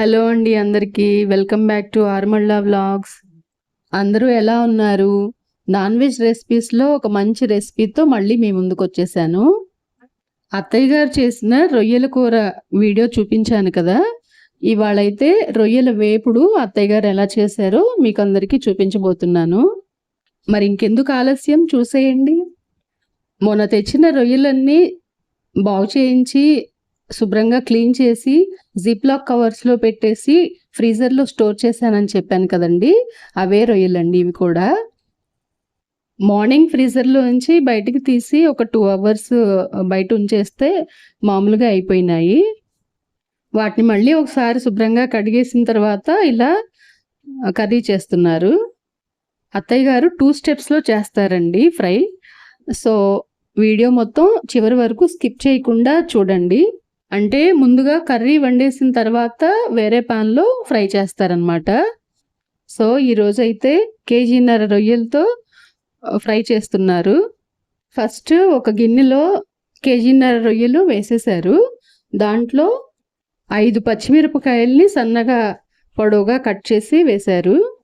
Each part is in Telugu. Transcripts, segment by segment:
హలో అండి అందరికీ. Welcome back to Armalla vlogs. అందరూ ఎలా ఉన్నారు? నాన్ వెజ్ రెసిపీస్లో ఒక మంచి రెసిపీతో మళ్ళీ మీ ముందుకు వచ్చేసాను. అత్తయ్య గారు చేసిన రొయ్యల కూర వీడియో చూపించాను కదా. ఇవాళైతే రొయ్యల వేపుడు అత్తయ్య గారు ఎలా చేశారో మీకు అందరికీ చూపించబోతున్నాను. మరి ఇంకెందుకు ఆలస్యం? చూసేయండి. మొన్న తెచ్చిన రొయ్యలన్నీ బాగు చేయించి శుభ్రంగా క్లీన్ చేసి జిప్లాక్ కవర్స్లో పెట్టేసి ఫ్రీజర్లో స్టోర్ చేశానని చెప్పాను కదండి. అవే రొయ్యలండి ఇవి కూడా. మార్నింగ్ ఫ్రీజర్లో నుంచి బయటికి తీసి ఒక టూ అవర్స్ బయట ఉంచేస్తే మామూలుగా అయిపోయినాయి. వాటిని మళ్ళీ ఒకసారి శుభ్రంగా కడిగేసిన తర్వాత ఇలా కర్రీ చేస్తున్నారు. అత్తయ్య గారు టూ స్టెప్స్లో చేస్తారండి ఫ్రై. సో వీడియో మొత్తం చివరి వరకు స్కిప్ చేయకుండా చూడండి. అంటే ముందుగా కర్రీ వండేసిన తర్వాత వేరే పాన్లో ఫ్రై చేస్తారనమాట సో ఈరోజు అయితే కేజీన్నర రొయ్యలతో ఫ్రై చేస్తున్నారు. ఫస్ట్ ఒక గిన్నెలో కేజీన్నర రొయ్యలు వేసేసారు దాంట్లో ఐదు పచ్చిమిరపకాయల్ని సన్నగా పొడవుగా కట్ చేసి వేశారు.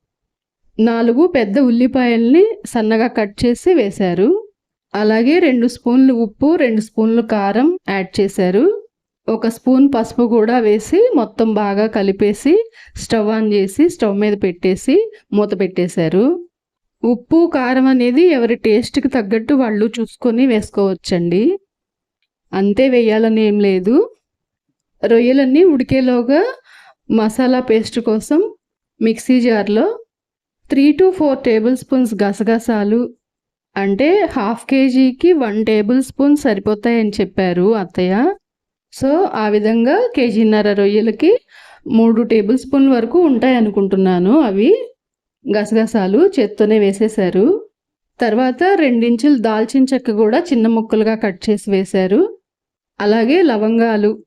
నాలుగు పెద్ద ఉల్లిపాయల్ని సన్నగా కట్ చేసి వేశారు. అలాగే రెండు స్పూన్లు ఉప్పు రెండు స్పూన్లు కారం యాడ్ చేశారు. ఒక స్పూన్ పసుపు కూడా వేసి మొత్తం బాగా కలిపేసి స్టవ్ ఆన్ చేసి స్టవ్ మీద పెట్టేసి మూత పెట్టేశారు. ఉప్పు కారం అనేది ఎవరి టేస్ట్కి తగ్గట్టు వాళ్ళు చూసుకొని వేసుకోవచ్చండి. అంతే వేయాలని ఏం లేదు. రొయ్యలన్నీ ఉడికేలోగా మసాలా పేస్ట్ కోసం మిక్సీ జార్లో three to four tablespoons గసగసాలు అంటే హాఫ్ కేజీకి వన్ టేబుల్ స్పూన్ సరిపోతాయని చెప్పారు అత్తయ్య. సో ఆ విధంగా కేజీన్నర రొయ్యలకి మూడు టేబుల్ స్పూన్ వరకు ఉంటాయి అనుకుంటున్నాను అవి. గసగసాలు చేత్తోనే వేసేశారు. తర్వాత రెండించులు దాల్చిన చెక్క కూడా చిన్న ముక్కలుగా కట్ చేసి వేశారు. అలాగే లవంగాలు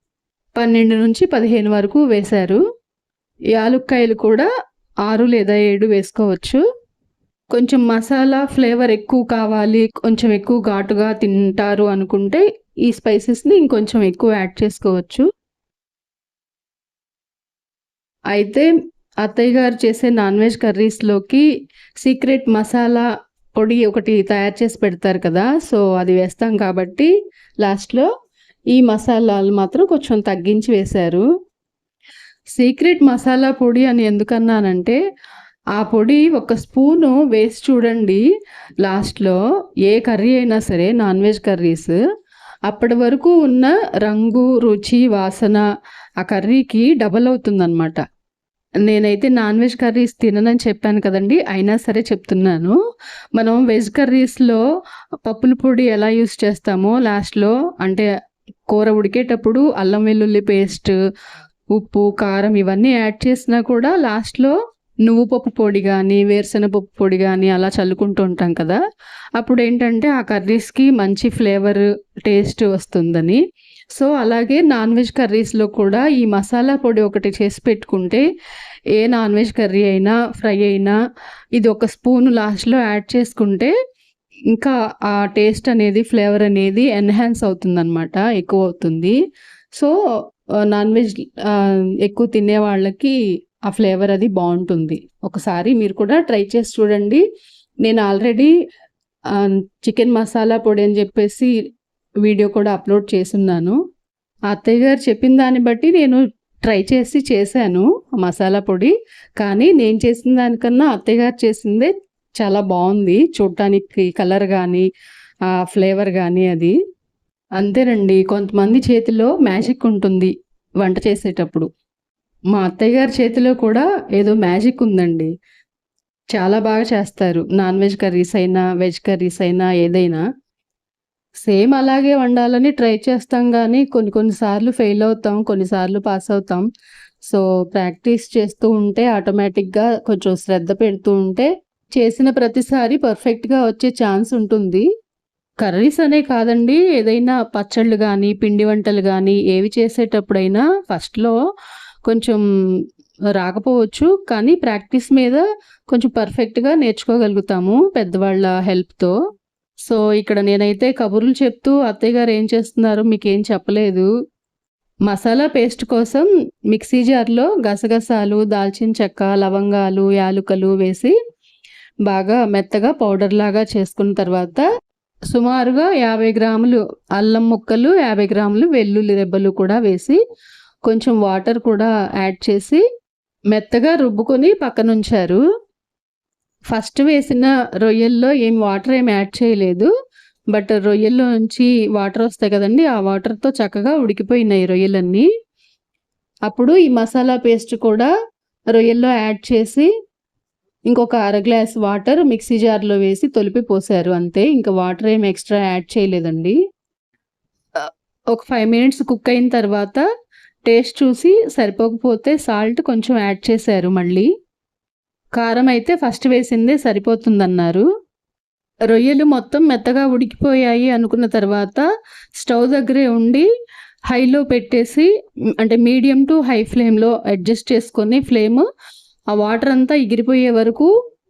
పన్నెండు నుంచి పదిహేను వరకు వేశారు. యాలుక్కాయలు కూడా ఆరు లేదా ఏడు వేసుకోవచ్చు. కొంచెం మసాలా ఫ్లేవర్ ఎక్కువ కావాలి కొంచెం ఎక్కువ ఘాటుగా తింటారు అనుకుంటే ఈ స్పైసెస్ని ఇంకొంచెం ఎక్కువ యాడ్ చేసుకోవచ్చు. అయితే అత్తయ్య గారు చేసే నాన్ వెజ్ కర్రీస్లోకి సీక్రెట్ మసాలా పొడి ఒకటి తయారు చేసి పెడతారు కదా సో అది వేస్తాం కాబట్టి లాస్ట్లో ఈ మసాలాలు మాత్రం కొంచెం తగ్గించి వేశారు. సీక్రెట్ మసాలా పొడి అని ఎందుకన్నానంటే ఆ పొడి ఒక స్పూను వేసి చూడండి. లాస్ట్లో ఏ కర్రీ అయినా సరే నాన్ వెజ్ కర్రీస్. అప్పటి వరకు ఉన్న రంగు రుచి వాసన ఆ కర్రీకి డబల్ అవుతుందన్నమాట. నేనైతే నాన్ వెజ్ కర్రీస్ తిననని చెప్పాను కదండి. అయినా సరే చెప్తున్నాను. మనం వెజ్ కర్రీస్లో పప్పుల పొడి ఎలా యూస్ చేస్తామో లాస్ట్లో అంటే కూర ఉడికేటప్పుడు అల్లం వెల్లుల్లి పేస్ట్ ఉప్పు కారం ఇవన్నీ యాడ్ చేసినా కూడా లాస్ట్లో నువ్వు పప్పు పొడి కానీ వేరుశనగపప్పు పొడి కానీ అలా చల్లుకుంటూ ఉంటాం కదా అప్పుడు ఏంటంటే ఆ కర్రీస్కి మంచి ఫ్లేవర్ టేస్ట్ వస్తుందని. సో అలాగే నాన్ వెజ్ కర్రీస్లో కూడా ఈ మసాలా పొడి ఒకటి చేసి పెట్టుకుంటే ఏ నాన్ వెజ్ కర్రీ అయినా ఫ్రై అయినా ఇది ఒక స్పూన్ లాస్ట్లో యాడ్ చేసుకుంటే ఇంకా ఆ టేస్ట్ అనేది ఫ్లేవర్ అనేది ఎన్హాన్స్ అవుతుందన్నమాట ఎక్కువ అవుతుంది. సో నాన్ వెజ్ ఎక్కువ తినే వాళ్ళకి ఆ ఫ్లేవర్ అది బాగుంటుంది. ఒకసారి మీరు కూడా ట్రై చేసి చూడండి. నేను ఆల్రెడీ చికెన్ మసాలా పొడి అని చెప్పేసి వీడియో కూడా అప్లోడ్ చేస్తున్నాను. అత్తయ్య గారు చెప్పిన దాన్ని బట్టి నేను ట్రై చేసి చేశాను మసాలా పొడి. కానీ నేను చేసిన దానికన్నా అత్తయ్య గారు చేసిందే చాలా బాగుంది. చూడటానికి కలర్ కానీ ఆ ఫ్లేవర్ కానీ అది. అంతేనండి. కొంతమంది చేతిలో మ్యాజిక్ ఉంటుంది వంట చేసేటప్పుడు. మా అత్తయ్య గారి చేతిలో కూడా ఏదో మ్యాజిక్ ఉందండి. చాలా బాగా చేస్తారు. నాన్ వెజ్ కర్రీస్ అయినా వెజ్ కర్రీస్ అయినా ఏదైనా. సేమ్ అలాగే వండాలని ట్రై చేస్తాం కానీ కొన్ని కొన్నిసార్లు ఫెయిల్ అవుతాం కొన్నిసార్లు పాస్ అవుతాం. సో ప్రాక్టీస్ చేస్తూ ఉంటే ఆటోమేటిక్గా కొంచెం శ్రద్ధ పెడుతూ ఉంటే చేసిన ప్రతిసారి పర్ఫెక్ట్గా వచ్చే ఛాన్స్ ఉంటుంది. కర్రీస్ అనే కాదండి ఏదైనా పచ్చళ్ళు కానీ పిండి వంటలు కానీ ఏవి చేసేటప్పుడైనా ఫస్ట్లో కొంచెం రాకపోవచ్చు కానీ ప్రాక్టీస్ మీద కొంచెం పర్ఫెక్ట్గా నేర్చుకోగలుగుతాము పెద్దవాళ్ళ హెల్ప్తో. సో ఇక్కడ నేనైతే కబుర్లు చెప్తూ అత్తయ్య గారు ఏం చేస్తున్నారు? మీకేం చెప్పలేదు. మసాలా పేస్ట్ కోసం మిక్సీ జార్లో గసగసాలు దాల్చిన చెక్క లవంగాలు యాలుకలు వేసి బాగా మెత్తగా పౌడర్ లాగా చేసుకున్న తర్వాత సుమారుగా యాభై గ్రాములు అల్లం ముక్కలు యాభై గ్రాములు వెల్లుల్లి రెబ్బలు కూడా వేసి కొంచెం వాటర్ కూడా యాడ్ చేసి మెత్తగా రుబ్బుకొని పక్కనుంచారు. ఫస్ట్ వేసిన రొయ్యల్లో ఏం వాటర్ ఏం యాడ్ చేయలేదు. బట్ రొయ్యల్లో నుంచి వాటర్ వస్తాయి కదండి ఆ వాటర్తో చక్కగా ఉడికిపోయినాయి రొయ్యలన్నీ. అప్పుడు ఈ మసాలా పేస్ట్ కూడా రొయ్యల్లో యాడ్ చేసి ఇంకొక అర గ్లాస్ వాటర్ మిక్సీ జార్లో వేసి తొలిపి పోసారు అంతే. ఇంకా వాటర్ ఏం ఎక్స్ట్రా యాడ్ చేయలేదండి. ఒక ఫైవ్ మినిట్స్ కుక్ అయిన తర్వాత టేస్ట్ చూసి సరిపోకపోతే సాల్ట్ కొంచెం యాడ్ చేశారు మళ్ళీ. కారం అయితే ఫస్ట్ వేసిందే సరిపోతుందన్నారు. రొయ్యలు మొత్తం మెత్తగా ఉడికిపోయాయి అనుకున్న తర్వాత స్టవ్ దగ్గరే ఉండి హైలో పెట్టేసి అంటే మీడియం టు హై ఫ్లేమ్లో అడ్జస్ట్ చేసుకొని ఫ్లేమ్ ఆ వాటర్ అంతా ఎగిరిపోయే వరకు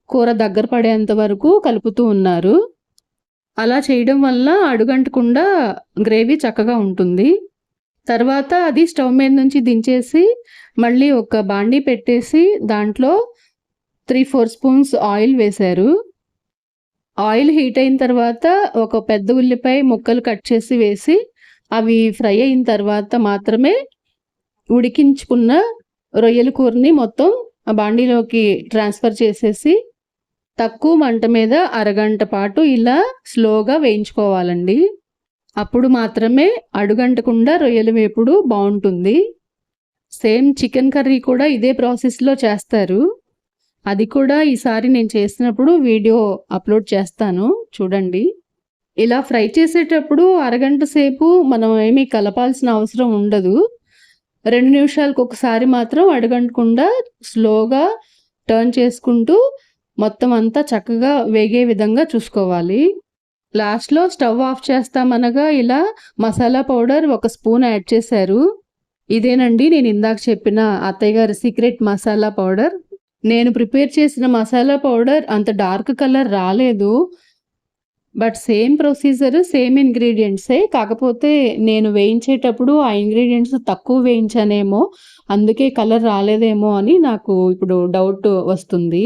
కూర దగ్గర పడేంత వరకు కలుపుతూ ఉన్నారు. అలా చేయడం వల్ల అడుగంటకుండా గ్రేవీ చక్కగా ఉంటుంది. తర్వాత అది స్టవ్ మీద నుంచి దించేసి మళ్ళీ ఒక బాండీ పెట్టేసి దాంట్లో త్రీ ఫోర్ స్పూన్స్ ఆయిల్ వేశారు. ఆయిల్ హీట్ అయిన తర్వాత ఒక పెద్ద ఉల్లిపాయ ముక్కలు కట్ చేసి వేసి అవి ఫ్రై అయిన తర్వాత మాత్రమే ఉడికించుకున్న రొయ్యల కూరని మొత్తం ఆ బాండీలోకి ట్రాన్స్ఫర్ చేసేసి తక్కువ మంట మీద అరగంట పాటు ఇలా స్లోగా వేయించుకోవాలండి. అప్పుడు మాత్రమే అడుగంటకుండా రొయ్యల వేపుడు బాగుంటుంది. సేమ్ చికెన్ కర్రీ కూడా ఇదే ప్రాసెస్లో చేస్తారు. అది కూడా ఈసారి నేను చేసినప్పుడు వీడియో అప్లోడ్ చేస్తాను. చూడండి. ఇలా ఫ్రై చేసేటప్పుడు అరగంట సేపు మనం ఏమీ కలపాల్సిన అవసరం ఉండదు. రెండు నిమిషాలకు ఒకసారి మాత్రం అడగంటకుండా స్లోగా టర్న్ చేసుకుంటూ మొత్తం అంతా చక్కగా వేగే విధంగా చూసుకోవాలి. లాస్ట్లో స్టవ్ ఆఫ్ చేస్తామనగా ఇలా మసాలా పౌడర్ ఒక స్పూన్ యాడ్ చేశారు. ఇదేనండి నేను ఇందాక చెప్పిన అత్తయ్య గారి సీక్రెట్ మసాలా పౌడర్. నేను ప్రిపేర్ చేసిన మసాలా పౌడర్ అంత డార్క్ కలర్ రాలేదు. బట్ సేమ్ ప్రొసీజర్ సేమ్ ఇంగ్రీడియంట్సే కాకపోతే నేను వేయించేటప్పుడు ఆ ఇంగ్రీడియంట్స్ తక్కువ వేయించానేమో అందుకే కలర్ రాలేదేమో అని నాకు ఇప్పుడు డౌట్ వస్తుంది.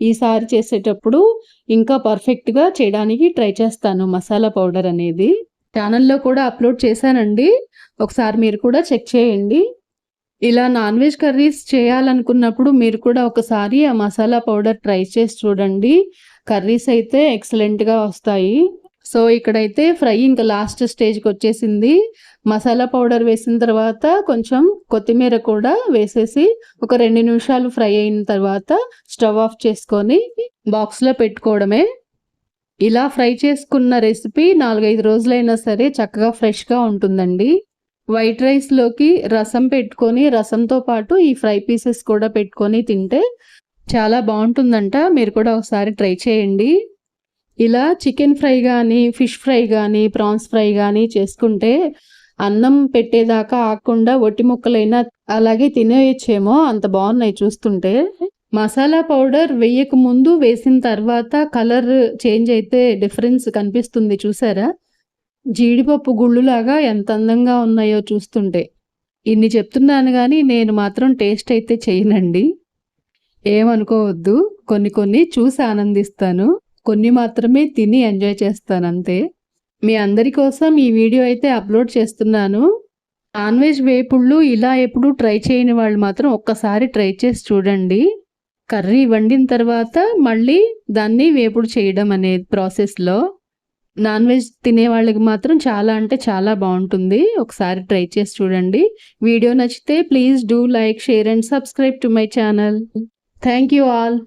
ఈసారి చేసేటప్పుడు ఇంకా పర్ఫెక్ట్గా చేయడానికి ట్రై చేస్తాను మసాలా పౌడర్ అనేది. ఛానల్లో కూడా అప్లోడ్ చేశానండి. ఒకసారి మీరు కూడా చెక్ చేయండి. ఇలా నాన్ వెజ్ కర్రీస్ చేయాలనుకున్నప్పుడు మీరు కూడా ఒకసారి ఆ మసాలా పౌడర్ ట్రై చేసి చూడండి. కర్రీస్ అయితే ఎక్సలెంట్గా వస్తాయి. సో ఇక్కడైతే ఫ్రై ఇంకా లాస్ట్ స్టేజ్కి వచ్చేసింది. మసాలా పౌడర్ వేసిన తర్వాత కొంచెం కొత్తిమీర కూడా వేసేసి ఒక రెండు నిమిషాలు ఫ్రై అయిన తర్వాత స్టవ్ ఆఫ్ చేసుకొని బాక్స్లో పెట్టుకోవడమే. ఇలా ఫ్రై చేసుకున్న రెసిపీ నాలుగైదు రోజులైనా సరే చక్కగా ఫ్రెష్గా ఉంటుందండి. వైట్ రైస్లోకి రసం పెట్టుకొని రసంతో పాటు ఈ ఫ్రై పీసెస్ కూడా పెట్టుకొని తింటే చాలా బాగుంటుందంట. మీరు కూడా ఒకసారి ట్రై చేయండి. ఇలా చికెన్ ఫ్రై కానీ ఫిష్ ఫ్రై కానీ ప్రాన్స్ ఫ్రై కానీ చేసుకుంటే అన్నం పెట్టేదాకా ఆకుండా ఒట్టి ముక్కలైనా అలాగే తినేయచ్చేమో. అంత బాగున్నాయి చూస్తుంటే. మసాలా పౌడర్ వేయక ముందు వేసిన తర్వాత కలర్ చేంజ్ అయితే డిఫరెన్స్ కనిపిస్తుంది చూసారా? జీడిపప్పు గుళ్ళులాగా ఎంత అందంగా ఉన్నాయో చూస్తుంటే. ఇన్ని చెప్తున్నాను కానీ నేను మాత్రం టేస్ట్ అయితే చేయనండి. ఏమనుకోవద్దు. కొన్ని కొన్ని చూసి ఆనందిస్తాను. కొన్ని మాత్రమే తిని ఎంజాయ్ చేస్తాను అంతే. మీ అందరి కోసం ఈ వీడియో అయితే అప్లోడ్ చేస్తున్నాను. నాన్ వెజ్ వేపుళ్ళు ఇలా ఎప్పుడు ట్రై చేయని వాళ్ళు మాత్రం ఒక్కసారి ట్రై చేసి చూడండి. కర్రీ వండిన తర్వాత మళ్ళీ దాన్ని వేపుడు చేయడం అనే ప్రాసెస్లో. నాన్ వెజ్ తినే వాళ్ళకి మాత్రం చాలా అంటే చాలా బాగుంటుంది. ఒకసారి ట్రై చేసి చూడండి. వీడియో నచ్చితే please do like share and subscribe to my channel. Thank you all.